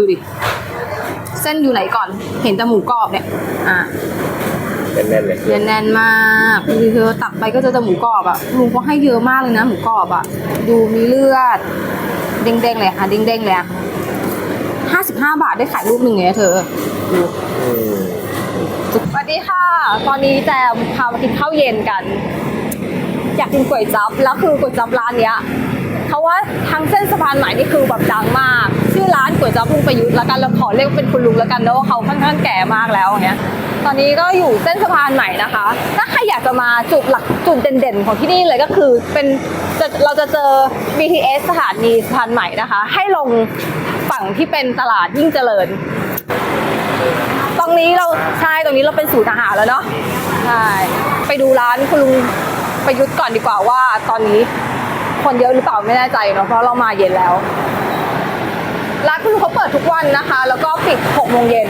ดูดิ เส้นอยู่ไหนก่อน เห็นแต่หมูกรอบเนี่ย อะแน่นๆเลยเนื้อแน่นมากคือเธอตักไปก็เจอแต่หมูกรอบอะลุงก็ให้เยอะมากเลยนะหมูกรอบอะดูมีเลือด เด้งๆเลยค่ะเด้งๆเลยอะห้าสิบห้าบาทได้ขายรูปหนึ่งเลยนะเธอดูอืมสวัสดีค่ะ ตอนนี้แจมพามากินข้าวเย็นกัน อยากกินก๋วยจั๊บแล้วคือก๋วยจั๊บร้านเนี้ย เขาว่าทั้งเส้นสะพานใหม่นี่คือแบบดังมาก ชื่อร้านก๋วยจั๊บลุงประยุทธ์แล้วกันเราขอเรียกเป็นคุณลุงแล้วกันเนอะว่าเขาค่อนข้างแก่มากแล้วเงี้ยตอนนี้ก็อยู่เส้นสะพานใหม่นะคะ ถ้าใครอยากจะมาจุดหลักจุดเด่นๆ ของที่นี่เลยก็คือเป็นจะเราจะเจอ BTS สถานีสะพานใหม่นะคะ ให้ลงฝั่งที่เป็นตลาดยิ่งเจริญ ตรงนี้เราใช่ตรงนี้เราเป็นศูนย์อาหารแล้วเนาะใช่ไปดูร้านคุณลุงประยุทธ์ก่อนดีกว่าว่าตอนนี้ คนเยอะหรือเปล่าไม่แน่ใจเนาะเพราะเรามาเย็นแล้ว ร้านคุณลุงเขาเปิดทุกวันนะคะ แล้วก็ปิด6โมงเย็น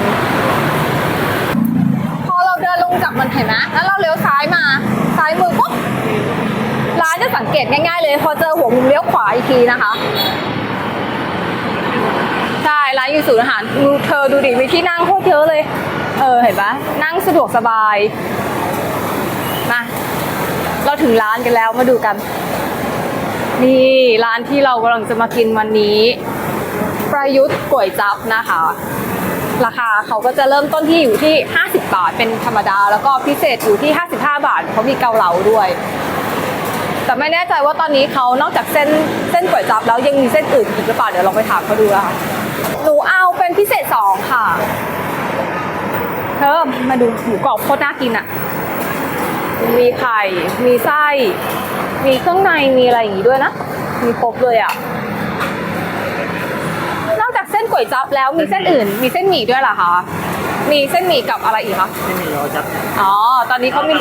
พอเราเดินลงจากมันเห็นไหมแล้วเราเลี้ยวซ้ายมาซ้ายมือปุ๊บร้านจะสังเกตง่าย ๆ เลย พอเจอหัวมุมเลี้ยวขวาอีกทีนะคะใช่ร้านอยู่ศูนย์อาหารดูเธอดูดิมีที่นั่งโคตรเยอะเลย เออเห็นปะนั่งสะดวกสบายมาเราถึงร้านกันแล้วมาดูกัน นี่ร้านที่เรากำลังจะมากินวันนี้ ประยุทธ์ก๋วยจั๊บนะคะ ราคาเขาก็จะเริ่มต้นที่อยู่ที่ 50 บาทเป็นธรรมดา แล้วก็พิเศษอยู่ที่ 55 บาทเขามีเกาเหลาด้วย แต่ไม่แน่ใจว่าตอนนี้เขานอกจากเส้นเส้นก๋วยจั๊บแล้วยังมีเส้นอื่นอีกหรือเปล่าเดี๋ยวลองไปถามเขาดูนะคะหนูเอาเป็นพิเศษสองค่ะเพิ่มมาดูหมูกรอบโคตรน่ากินอะ มีไข่ มีไส้ มีเครื่องใน มีอะไรอย่างงี้ด้วยนะ มีครบเลยอะ นอกจากเส้นก๋วยจั๊บแล้วมีเส้นอื่น มีเส้นหมี่ด้วยเหรอคะ มีเส้นหมี่กับอะไรอีกคะ ไม่มีเราจะอ๋อ ตอนนี้เขามี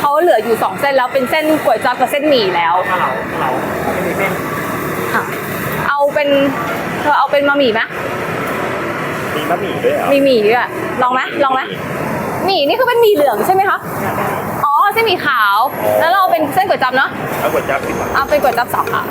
เขาเหลืออยู่สองเส้นแล้วเป็นเส้นก๋วยจั๊บกับเส้นหมี่แล้วข้าวเหลาเหลาไม่มีเส้นค่ะเอาเป็นเธอเอาเป็นบะหมี่ไหมมีบะหมี่ด้วยเหรอมีหมี่ด้วยลองไหมลองไหมหมี่นี่คือเป็นหมี่เหลืองใช่ไหมคะอ๋อเส้น หมี่ขาว แล้วเราเอาเป็นเส้นก๋วยจั๊บเนาะแล้วก๋วยจั๊บสิบบาทเอาเป็นก๋วยจั๊บสองค่ะ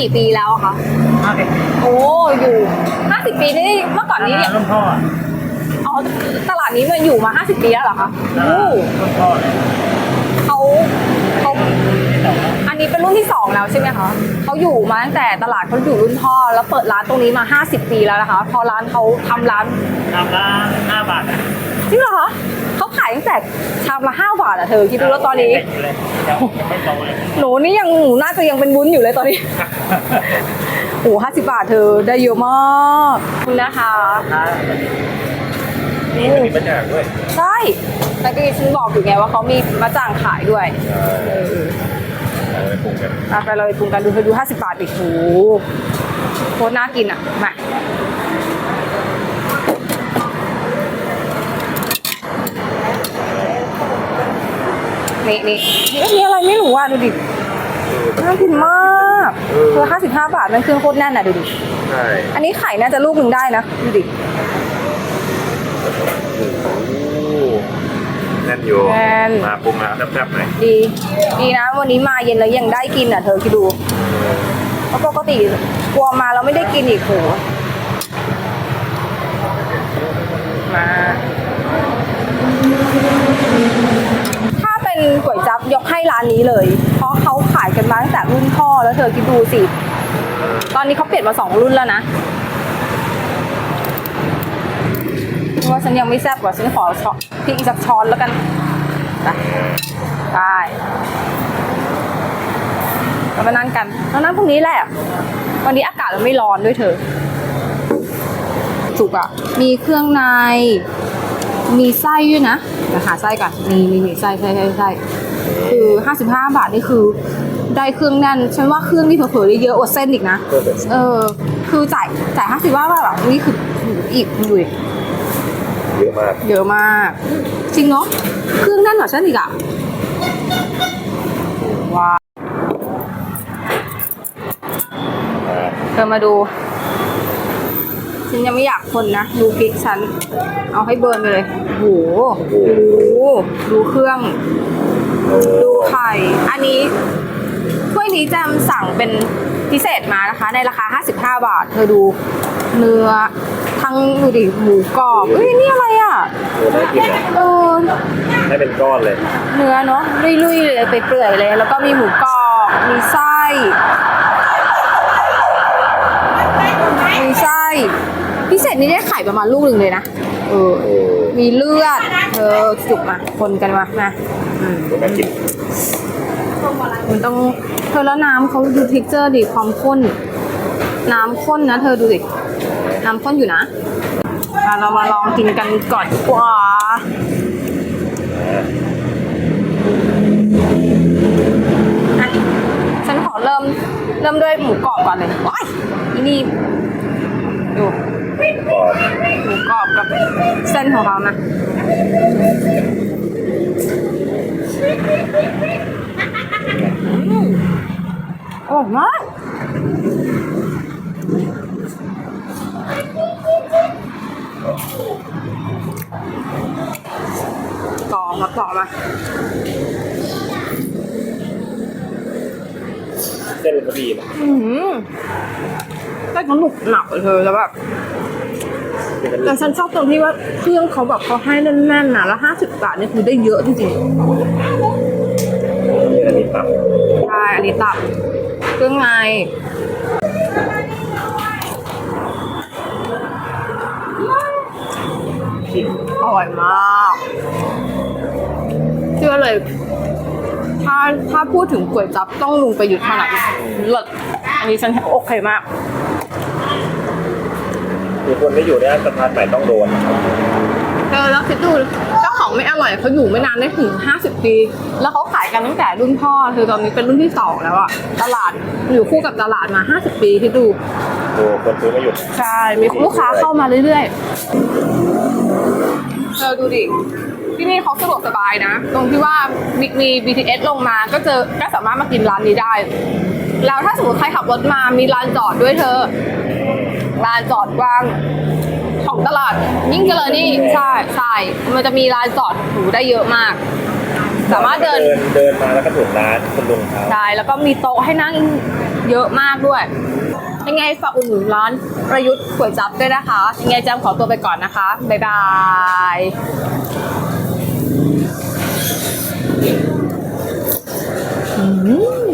กี่ปีแล้วอะคะ ห้าสิบโอ้ อยู่ 50 ปีนี่เมื่อก่อนนี้เนี่ยรุ่นพ่ออ๋อตลาดนี้มันอยู่มา 50 ปีแล้วเหรอคะโอ้รุ่นพ่อเลยเขาเขาอันนี้เป็นรุ่นที่สองแล้วใช่ไหมคะเขาอยู่มาตั้งแต่ตลาดเขาอยู่รุ่นพ่อ แล้วเปิดร้านตรงนี้มา 50 ปีแล้วนะคะ พอร้านเขาทำร้านชามละห้าบาทอะจริงเหรอคะเขาขายตั้งแต่ชามละ5บาทอะเธอคิดดูแล้วตอนนี้เลยยังยังไม่โตเลยหนูนี่ยังหนูน่าจะยังเป็นวุ้นอยู่เลยตอนนี้โอ้ห้าสิบบาทเธอได้เยอะมากขอบคุณนะคะนี่มันมีประจักษ์ด้วยใช่แต่ก็ฉันบอกอยู่ไงว่าเขามีมาจ่างขายด้วยเออเอาไปปรุงกันมาไปเลยปรุงกันดูเธอดูห้าสิบบาทอีกโหโคตรน่ากินอะมา นี่นี่นี่มีอะไรไม่รู้อะดูดิน่ากินมากเธอห้าสิบห้าบาทมันเครื่องโคตรแน่นอะดูดิ ใช่อันนี้ไข่น่าจะลูกหนึ่งได้นะดูดิแน่นอยู่ แน่น มาปรุงแล้วแซ่บๆหน่อยดี ดีนะ วันนี้มาเย็นแล้วยังได้กินอะเธอคิดดูเพราะปกติกลัวมาเราไม่ได้กินอีกโหมาถ้าเป็นก๋วยจั๊บยกให้ร้า นี้เลย เพราะเขาขายกันมาตั้งแต่รุ่นพ่อแล้วเธอคิดดูสิ ตอนนี้เขาเปลี่ยนมาสองรุ่นแล้วนะว่าฉันยังไม่แซ่บกว่าฉันขอช้อพริกอีกสักช้อนแล้วกันได้เรามานั่งกันเรานั่งพรุ่งนี้แหละ วันนี้อากาศมันไม่ร้อนด้วยเธอ จุกอะมีเครื่องใน มีไส้ด้วยนะเดี๋ยวหาไส้ก่อนมีมีมีไส้ไส้ไส้ไส้ คือ 55 บาทนี่คือ ได้เครื่องแน่น ฉันว่าเครื่องนี่เผลอๆได้เยอะกว่าเส้นอีกนะเพิ่มเป็นเออ คือจ่ายจ่าย55 บาทหรอนี่คืออีกดูดิเยอะมาก เยอะมาก จริงเนาะ เครื่องแน่นกว่าฉันอีกอะว้าวอ่าเธอมาดู ฉันยังไม่อยากคนนะ ดูพริกฉัน เอาให้เบิร์นไปเลยโอ้โหโอ้โห ดูเครื่องโอ้ ดูไข่ อันนี้ถ้วยนี้แจมสั่งเป็นพิเศษมานะคะ ในราคา 55 บาท เธอดูเนื้อทั้งดูดิหมูกรอบเอ้ยนี่อะไรอะโหน่ากินอะเออให้เป็นก้อนเลย เนื้อเนาะลุยๆเลยไปเปื่อยๆเลย แล้วก็มีหมูกรอบมีไส้มีไส้พิเศษนี้ได้ไข่ประมาณลูกหนึ่งเลยนะเออโอ้มีเลือดเธอจุกมาคนกันมามา อืมโหน่ากินมันต้องเธอแล้วน้ำเขาดูพิกเจอร์ดิความข้น น้ำข้นนะ เธอดูดิน้ำข้นอยู่นะเรามาลองกินกันก่อนกว่าอ่าอะฉันขอเริ่มเริ่มด้วยหมูกรอบก่อนเลยว้ายนี่ดูหมูกรอบกับเส้นของเขานะ อืมอร่อยมากต่อมาต่อมาเส้นมันดีนะ อืมแต่เขาหนุกหนักอะเธอแล้วแบบคือมัน แต่ฉันชอบตรงที่ว่าเครื่องเขาแบบเขาให้แน่นๆนะแล้วห้าสิบบาทเนี่ยคือได้เยอะจริงอันนี้ตับๆใช่อันนี้ตับเครื่องในอร่อยมากเชื่อเลย ถ้าถ้าพูดถึงก๋วยจั๊บต้องลุงไปหยุดเท่านั้นเลิศอันนี้ฉันโอเคมาก คือคนที่อยู่ในสะพานใหม่ต้องโดนเออแล้วคิดดูเจ้าของไม่อร่อยเขาอยู่ไม่นานได้ถึง 50 ปี แล้วเขาขายกันตั้งแต่รุ่นพ่อคือตอนนี้เป็นรุ่นที่สองแล้วอะตลาดอยู่คู่กับตลาดมา 50 ปีคิดดูโอ้คนซื้อไม่หยุดใช่มีลูกค้าเข้ามาเรื่อยๆเออดูดิที่นี่เขาสะดวกสบายนะ ตรงที่ว่ามีมี BTS ลงมาก็เจอก็สามารถมากินร้านนี้ได้ แล้วถ้าสมมติใครขับรถมามีลานจอดด้วยเธอ ลานจอดกว้างของตลาดยิ่งเจริญนี่ใช่ใช่มันจะมีลานจอดหูได้เยอะมาก สามารถเดินเดินมาแล้วก็ถึงร้านคุณลุงเขาได้แล้วก็มีโต๊ะให้นั่งเยอะมากด้วยยังไงฝากอุดหนุนร้านประยุทธ์ก๋วยจั๊บด้วยนะคะ ยังไงแจมขอตัวไปก่อนนะคะ บ๊ายบายอืม